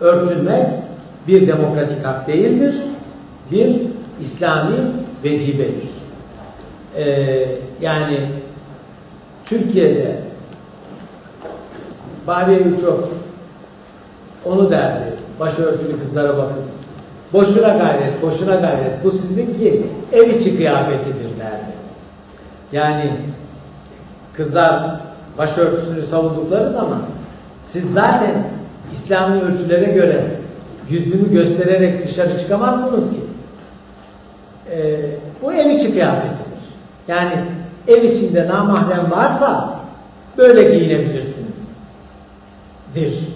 Örtünmek bir demokratik hak değildir, bir İslami vecibedir. Ee, yani Türkiye'de Bahriye çok onu derdi. Başörtülü kızlara bakın. Boşuna gayret, boşuna gayret. Bu sizinki ev içi kıyafetidir derdi. Yani kızlar başörtüsünü savundukları zaman siz zaten İslami ölçülere göre yüzünü göstererek dışarı çıkamazsınız ki. Ee, bu ev içi kıyafetidir. Yani ev içinde namahrem varsa böyle giyinebilirsiniz. Bir.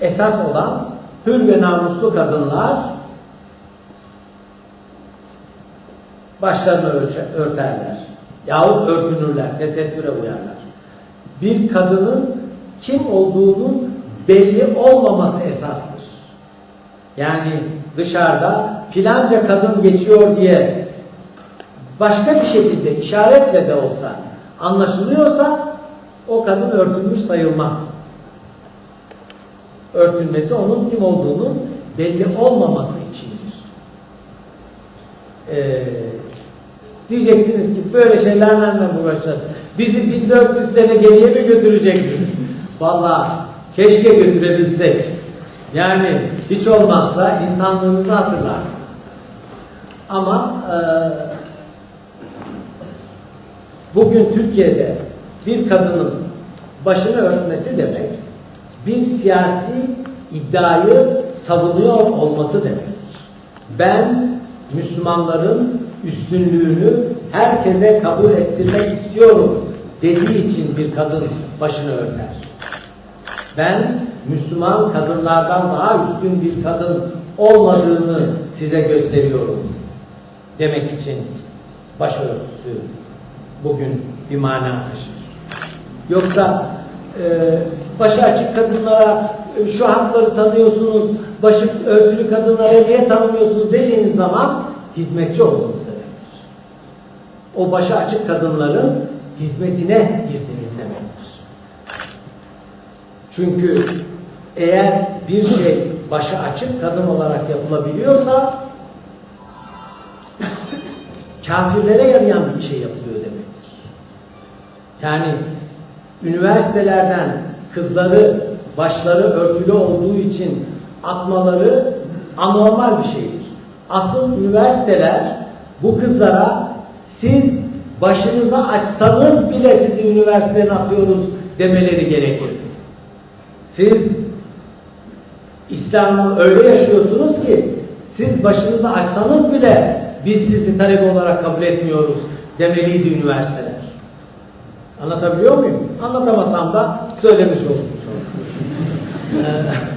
Esas olan hür ve namuslu kadınlar başlarını örterler. Yahut örtünürler, tesettüre uyarlar. Bir kadının kim olduğunun belli olmaması esastır. Yani dışarıda filanca kadın geçiyor diye başka bir şekilde işaretle de olsa anlaşılıyorsa o kadın örtülmüş sayılmaz. Örtülmesi onun kim olduğunun belli olmaması içindir. Ee, diyeceksiniz ki böyle şeylerle mi uğraşacağız? Bizi 1400 sene geriye mi götüreceksiniz? Vallahi keşke götürebilsek. Yani hiç olmazsa insanlığınızı hatırlar. Ama e, bugün Türkiye'de bir kadının başını örtmesi demek bir siyasi iddiayı savunuyor olması demektir. Ben Müslümanların üstünlüğünü herkese kabul ettirmek istiyorum dediği için bir kadın başını örter. Ben Müslüman kadınlardan daha üstün bir kadın olmadığını size gösteriyorum demek için başörtüsü bugün bir mana taşır. Yoksa e, başı açık kadınlara e, şu hakları tanıyorsunuz, başı örtülü kadınlara niye tanımıyorsunuz dediğiniz zaman hizmetçi olduğunuz demektir. O başı açık kadınların hizmetine girdiniz. Çünkü eğer bir şey başı açık kadın olarak yapılabiliyorsa kafirlere yarayan bir şey yapılıyor demektir. Yani üniversitelerden kızları başları örtülü olduğu için atmaları anormal bir şeydir. Asıl üniversiteler bu kızlara siz başınıza açsanız bile sizi üniversiteden atıyoruz demeleri gerekir. Siz İslam'ı öyle yaşıyorsunuz ki siz başınızı açsanız bile biz sizi talebe olarak kabul etmiyoruz demeliydi üniversiteler. Anlatabiliyor muyum? Anlatamasam da söylemiş oldum.